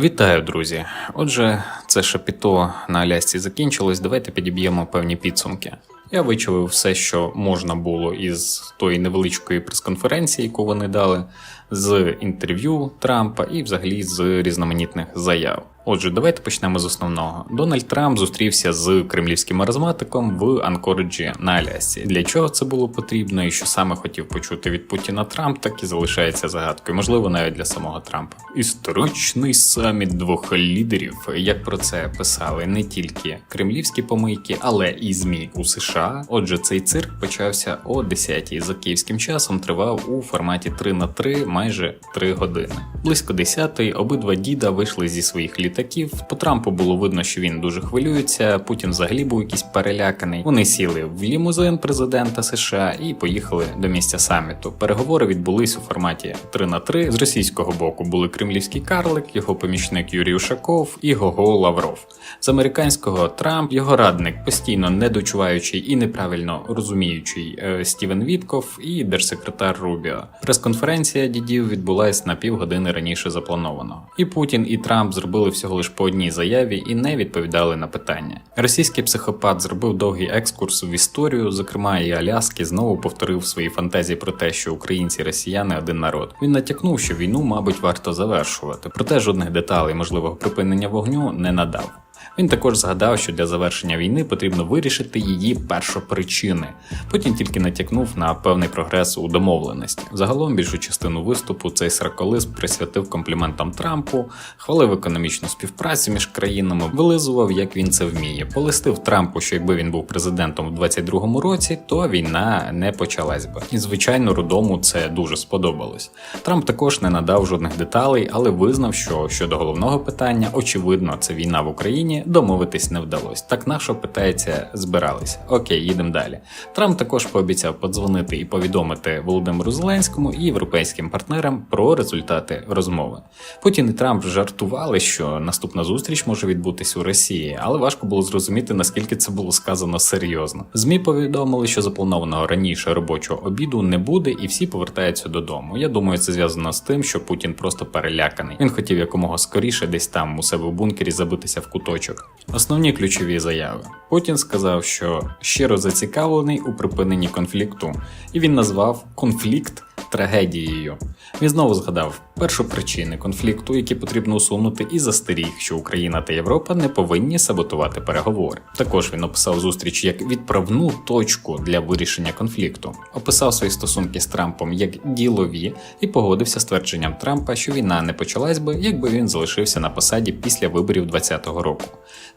Вітаю, друзі. Отже, це шапіто на Алясці закінчилось. Давайте підіб'ємо певні підсумки. Я вичавив все, що можна було із тої невеличкої прес-конференції, яку вони дали, з інтерв'ю Трампа і взагалі з різноманітних заяв. Отже, давайте почнемо з основного. Дональд Трамп зустрівся з кремлівським маразматиком в Анкориджі на Алясці. Для чого це було потрібно і що саме хотів почути від Путіна Трамп, так і залишається загадкою, можливо, навіть для самого Трампа. Історичний саміт двох лідерів, як про це писали не тільки кремлівські помийки, але і змі у США. Отже, цей цирк почався о 10-й. За київським часом тривав у форматі 3 на 3 майже 3 години. Близько 10-ї обидва діда вийшли зі своїх літаків. По Трампу було видно, що він дуже хвилюється. Путін взагалі був якийсь переляканий. Вони сіли в лімузин президента США і поїхали до місця саміту. Переговори відбулись у форматі 3 на 3 З російського боку були кремлівський карлик, його помічник Юрій Ушаков і Гого Лавров. З американського Трамп, його радник, постійно недочуваючий і неправильно розуміючий е, Стівен Вітков і держсекретар Рубіо. Прес-конференція дідів відбулась на півгодини раніше запланованого. І Путін і Трамп зробили всього лише по одній заяві і не відповідали на питання. Російський психопат зробив довгий екскурс в історію, зокрема і Аляски, знову повторив свої фантазії про те, що українці і росіяни один народ. Він натякнув, що війну, мабуть, варто завершувати, проте жодних деталей можливого припинення вогню не надав. Він також згадав, що для завершення війни потрібно вирішити її першопричини. Потім тільки натякнув на певний прогрес у домовленості. Загалом більшу частину виступу цей сраколист присвятив компліментам Трампу, хвалив економічну співпрацю між країнами, вилизував, як він це вміє. Полистив Трампу, що якби він був президентом у 22-му році, то війна не почалась би. І звичайно, рудому це дуже сподобалось. Трамп також не надав жодних деталей, але визнав, що щодо головного питання, очевидно, це війна в Україні, домовитись не вдалося. Так на що питається, збиралися. Окей, їдемо далі. Трамп також пообіцяв подзвонити і повідомити Володимиру Зеленському і європейським партнерам про результати розмови. Путін і Трамп жартували, що наступна зустріч може відбутись у Росії, але важко було зрозуміти, наскільки це було сказано серйозно. Змі повідомили, що запланованого раніше робочого обіду не буде, і всі повертаються додому. Я думаю, це зв'язано з тим, що Путін просто переляканий. Він хотів якомога скоріше десь там у себе в бункері забитися в куточок. Основні ключові заяви. Путін сказав, що щиро зацікавлений у припиненні конфлікту, і він назвав конфлікт трагедією. Він знову згадав першопричини конфлікту, які потрібно усунути, і застеріг, що Україна та Європа не повинні саботувати переговори. Також він описав зустріч як відправну точку для вирішення конфлікту, описав свої стосунки з Трампом як ділові і погодився з твердженням Трампа, що війна не почалась би, якби він залишився на посаді після виборів 2020 року.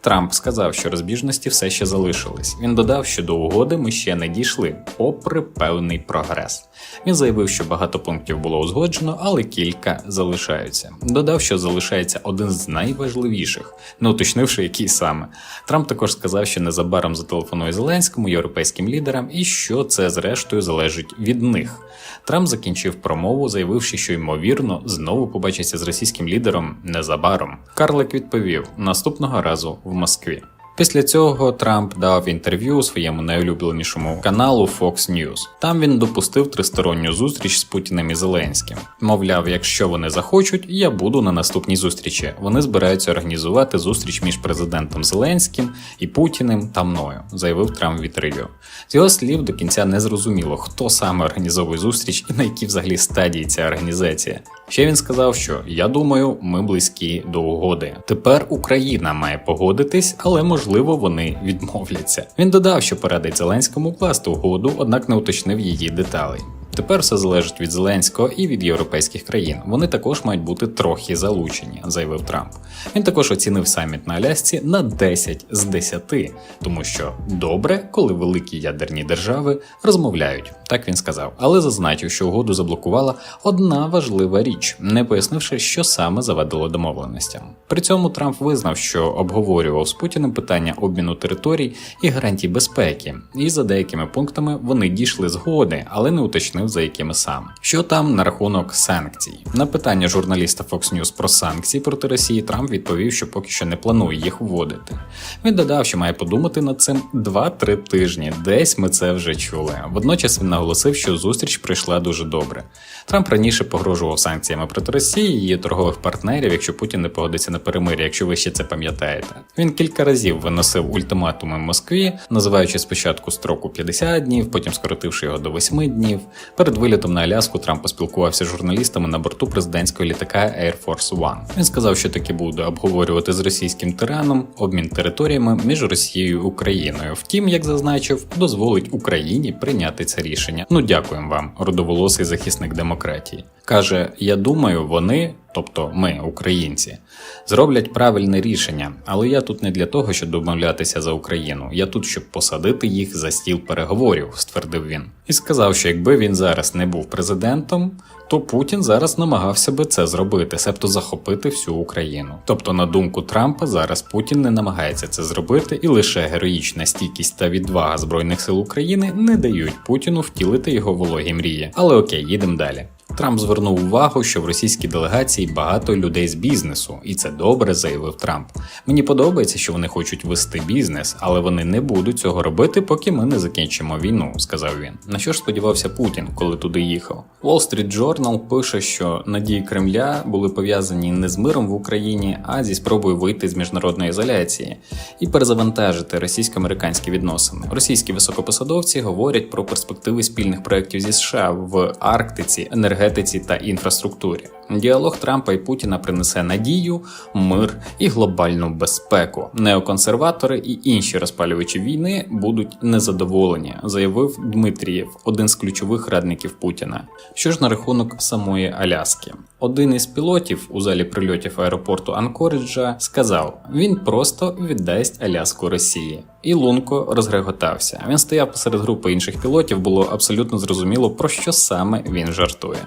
Трамп сказав, що розбіжності все ще залишились. Він додав, що до угоди ми ще не дійшли, попри певний прогрес. Він заявив, що багато пунктів було узгоджено, але кілька залишаються. Додав, що залишається один з найважливіших, не уточнивши, який саме. Трамп також сказав, що незабаром зателефонує Зеленському європейським лідерам, і що це зрештою залежить від них. Трамп закінчив промову, заявивши, що ймовірно знову побачиться з російським лідером незабаром. Карлик відповів наступного разу в Москві. Після цього Трамп дав інтерв'ю своєму найулюбленішому каналу Fox News. Там він допустив тристоронню зустріч з Путіним і Зеленським. Мовляв, якщо вони захочуть, я буду на наступній зустрічі. Вони збираються організувати зустріч між президентом Зеленським і Путіним та мною, заявив Трамп в інтерв'ю. З його слів до кінця не зрозуміло, хто саме організовує зустріч і на якій взагалі стадії ця організація. Ще він сказав, що я думаю, ми близькі до угоди. Тепер Україна має погодитись, але можливо вони відмовляться. Він додав, що порадить Зеленському класти угоду, однак не уточнив її деталей. Тепер все залежить від Зеленського і від європейських країн. Вони також мають бути трохи залучені, заявив Трамп. Він також оцінив саміт на Алясці на 10 з 10, тому що добре, коли великі ядерні держави розмовляють. Так він сказав, але зазначив, що угоду заблокувала одна важлива річ, не пояснивши, що саме завадило домовленостям. При цьому Трамп визнав, що обговорював з Путіним питання обміну територій і гарантій безпеки, і за деякими пунктами вони дійшли згоди, але не уточнив уточнив, за якими саме. Що там на рахунок санкцій? На питання журналіста Fox News про санкції проти Росії Трамп відповів, що поки що не планує їх вводити. Він додав, що має подумати над цим 2-3 тижні. Десь ми це вже чули. Водночас він наголосив, що зустріч пройшла дуже добре. Трамп раніше погрожував санкціями проти Росії і її торгових партнерів, якщо Путін не погодиться на перемир'я, якщо ви ще це пам'ятаєте. Він кілька разів виносив ультиматуми Москві, називаючи спочатку строку 50 днів, потім скоротивши його до 8 днів. Перед вилітом на Аляску Трамп поспілкувався з журналістами на борту президентського літака Air Force One. Він сказав, що таки буде обговорювати з російським тираном обмін територіями між Росією і Україною. Втім, як зазначив, дозволить Україні прийняти це рішення. Ну дякуємо вам, родоволосий захисник демократії. Каже: Я думаю, вони, тобто ми, українці, зроблять правильне рішення, але я тут не для того, щоб домовлятися за Україну. Я тут, щоб посадити їх за стіл переговорів, ствердив він. І сказав, що якби він зараз не був президентом, то Путін зараз намагався би це зробити, себто захопити всю Україну. Тобто, на думку Трампа, зараз Путін не намагається це зробити, і лише героїчна стійкість та відвага збройних сил України не дають Путіну втілити його вологі мрії. Але окей, їдемо далі. Трамп звернув увагу, що в російській делегації багато людей з бізнесу, і це добре заявив Трамп. Мені подобається, що вони хочуть вести бізнес, але вони не будуть цього робити, поки ми не закінчимо війну, сказав він. На що ж сподівався Путін, коли туди їхав? Wall Street Journal пише, що надії Кремля були пов'язані не з миром в Україні, а зі спробою вийти з міжнародної ізоляції і перезавантажити російсько-американські відносини. Російські високопосадовці говорять про перспективи спільних проєктів зі США в Арктиці, енергетиці та інфраструктурі. Діалог Трампа і Путіна принесе надію, мир і глобальну безпеку. Неоконсерватори і інші розпалювачі війни будуть незадоволені, заявив Дмитрієв, один з ключових радників Путіна. Що ж на рахунок самої Аляски? Один із пілотів у залі прильотів аеропорту Анкориджа сказав: він просто віддасть Аляску Росії. І Лунко розреготався. Він стояв посеред групи інших пілотів, було абсолютно зрозуміло, про що саме він жартує.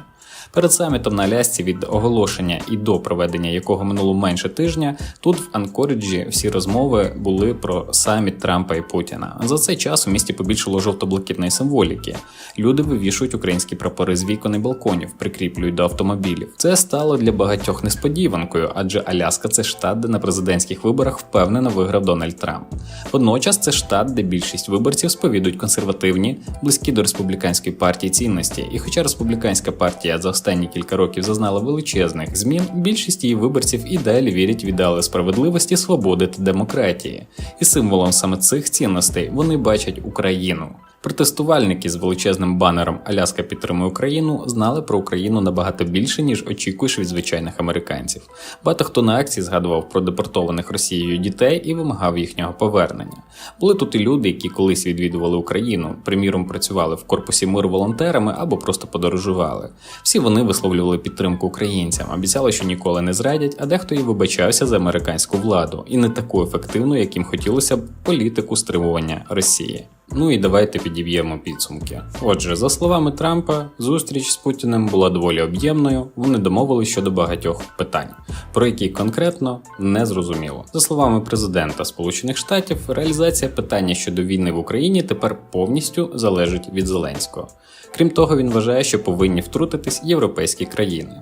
Перед самітом на Алясці від оголошення і до проведення якого минуло менше тижня, тут в Анкориджі всі розмови були про саміт Трампа і Путіна. За цей час у місті побільшало жовто-блакитної символіки. Люди вивішують українські прапори з вікон і балконів, прикріплюють до автомобілів. Це стало для багатьох несподіванкою, адже Аляска це штат, де на президентських виборах впевнено виграв Дональд Трамп. Водночас це штат, де більшість виборців сповідують консервативні, близькі до республіканської партії цінності. І хоча республіканська партія за останні кілька років зазнала величезних змін, більшість її виборців і далі вірять в ідеали справедливості, свободи та демократії. І символом саме цих цінностей вони бачать Україну. Протестувальники з величезним банером Аляска підтримує Україну знали про Україну набагато більше, ніж очікуєш від звичайних американців. Багато хто на акції згадував про депортованих Росією дітей і вимагав їхнього повернення. Були тут і люди, які колись відвідували Україну, приміром працювали в корпусі миру волонтерами або просто подорожували. Всі вони висловлювали підтримку українцям, обіцяли, що ніколи не зрадять, а дехто і вибачався за американську владу, і не таку ефективну, яким хотілося б політику стримування Росії. Ну і давайте підіб'ємо підсумки. Отже, за словами Трампа, зустріч з Путіним була доволі об'ємною. Вони домовились щодо багатьох питань, про які конкретно не зрозуміло. За словами президента Сполучених Штатів, реалізація питання щодо війни в Україні тепер повністю залежить від Зеленського. Крім того, він вважає, що повинні втрутитись європейські країни.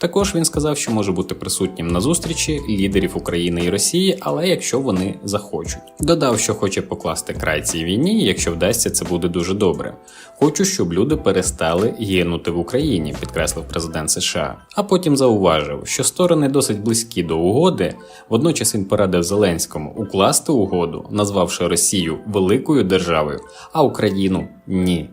Також він сказав, що може бути присутнім на зустрічі лідерів України і Росії, але якщо вони захочуть. Додав, що хоче покласти край цій війні, якщо вдасться, це буде дуже добре. Хочу, щоб люди перестали гинути в Україні, підкреслив президент США. А потім зауважив, що сторони досить близькі до угоди. Водночас він порадив Зеленському укласти угоду, назвавши Росію великою державою, а Україну ні.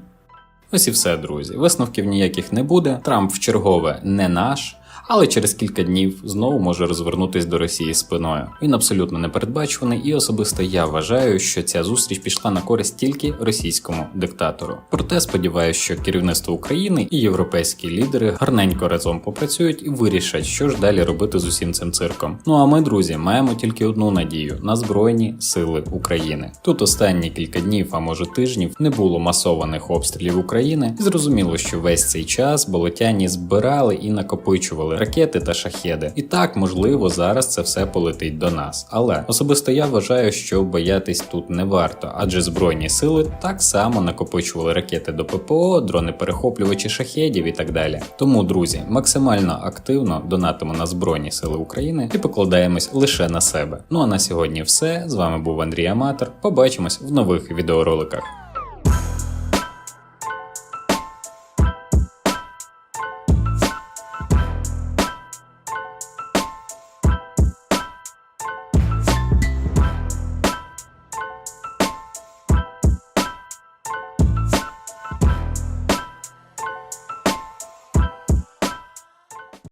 Ось і все, друзі. Висновків ніяких не буде. Трамп в чергове не наш. Але через кілька днів знову може розвернутись до Росії спиною. Він абсолютно непередбачуваний, і особисто я вважаю, що ця зустріч пішла на користь тільки російському диктатору. Проте сподіваюся, що керівництво України і європейські лідери гарненько разом попрацюють і вирішать, що ж далі робити з усім цим цирком. Ну а ми, друзі, маємо тільки одну надію на Збройні Сили України. Тут останні кілька днів, а може тижнів, не було масованих обстрілів України, і зрозуміло, що весь цей час болотяні збирали і накопичували ракети та шахеди. І так, можливо, зараз це все полетить до нас. Але особисто я вважаю, що боятись тут не варто, адже збройні сили так само накопичували ракети до ППО, дрони перехоплювачі шахедів і так далі. Тому, друзі, максимально активно донатимо на Збройні Сили України і покладаємось лише на себе. Ну а на сьогодні все. З вами був Андрій Аматор. Побачимось в нових відеороликах.